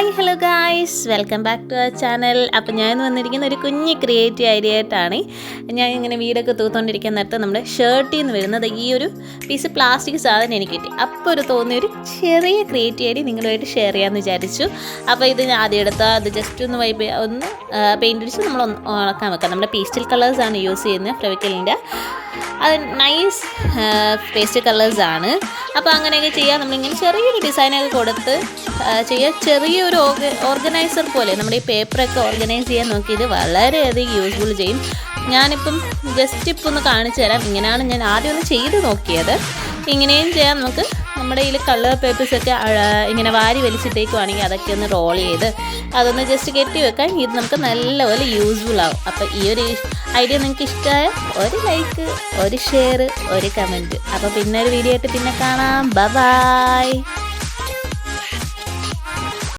Hi hello guys. Welcome back to our channel. അപ്പോൾ ഞാൻ വന്നിരിക്കുന്ന ഒരു കുഞ്ഞ് ക്രിയേറ്റീവ് ഐഡിയ ആയിട്ടാണ്. ഞാൻ ഇങ്ങനെ വീടൊക്കെ തൂത്തുകൊണ്ടിരിക്കുന്ന നേരത്ത് നമ്മുടെ ഷർട്ടിൽ നിന്ന് വരുന്നത് ഈ ഒരു പീസ് പ്ലാസ്റ്റിക് സാധനം എനിക്ക് കിട്ടി. അപ്പോൾ ഒരു തോന്നിയ ഒരു ചെറിയ ക്രിയേറ്റീവ് ഐഡിയ നിങ്ങളുമായിട്ട് ഷെയർ ചെയ്യാമെന്ന് വിചാരിച്ചു. അപ്പോൾ ഇത് ഞാൻ ആദ്യം എടുത്താൽ അത് ജസ്റ്റ് ഒന്ന് വൈബ് ഒന്ന് പെയിന്റ് അടിച്ച് നമ്മൾ ഉണക്കാൻ വെക്കാം. നമ്മുടെ പേസ്റ്റൽ കളേഴ്സാണ് യൂസ് ചെയ്യുന്നത് ഫ്രവിക്കലിന്റെ അത് നൈസ് പേസ്റ്റ് കളേഴ്സാണ് അപ്പോൾ അങ്ങനെയൊക്കെ ചെയ്യാം. നമ്മളിങ്ങനെ ചെറിയൊരു ഡിസൈനൊക്കെ കൊടുത്ത് ചെയ്യുക ചെറിയൊരു ഓർഗ ഓർഗനൈസർ പോലെ നമ്മുടെ ഈ പേപ്പറൊക്കെ ഓർഗനൈസ് ചെയ്യാൻ നോക്കി ഇത് വളരെയധികം യൂസ്ഫുൾ ചെയ്യും. ഞാനിപ്പം ജസ്റ്റ് ഇപ്പം ഒന്ന് കാണിച്ചു തരാം. ഇങ്ങനെയാണ് ഞാൻ ആദ്യം ഒന്ന് ചെയ്ത് നോക്കിയത്. ഇങ്ങനെയും ചെയ്യാം നമുക്ക്. നമ്മുടെ കയ്യിൽ കളർ പേപ്പേഴ്സൊക്കെ ഇങ്ങനെ വാരി വലിച്ചിട്ടേക്കുവാണെങ്കിൽ അതൊക്കെ ഒന്ന് റോൾ ചെയ്ത് അതൊന്ന് ജസ്റ്റ് കെട്ടി വെക്കാൻ ഇത് നമുക്ക് നല്ലപോലെ യൂസ്ഫുൾ ആവും. അപ്പോൾ ഈ ഒരു ഐഡിയ നിങ്ങൾക്ക് ഇഷ്ടമായ ഒരു ലൈക്ക് ഒരു ഷെയർ ഒരു കമന്റ് അപ്പോൾ പിന്നെ ഒരു വീഡിയോ ആയിട്ട് പിന്നെ കാണാം. ബ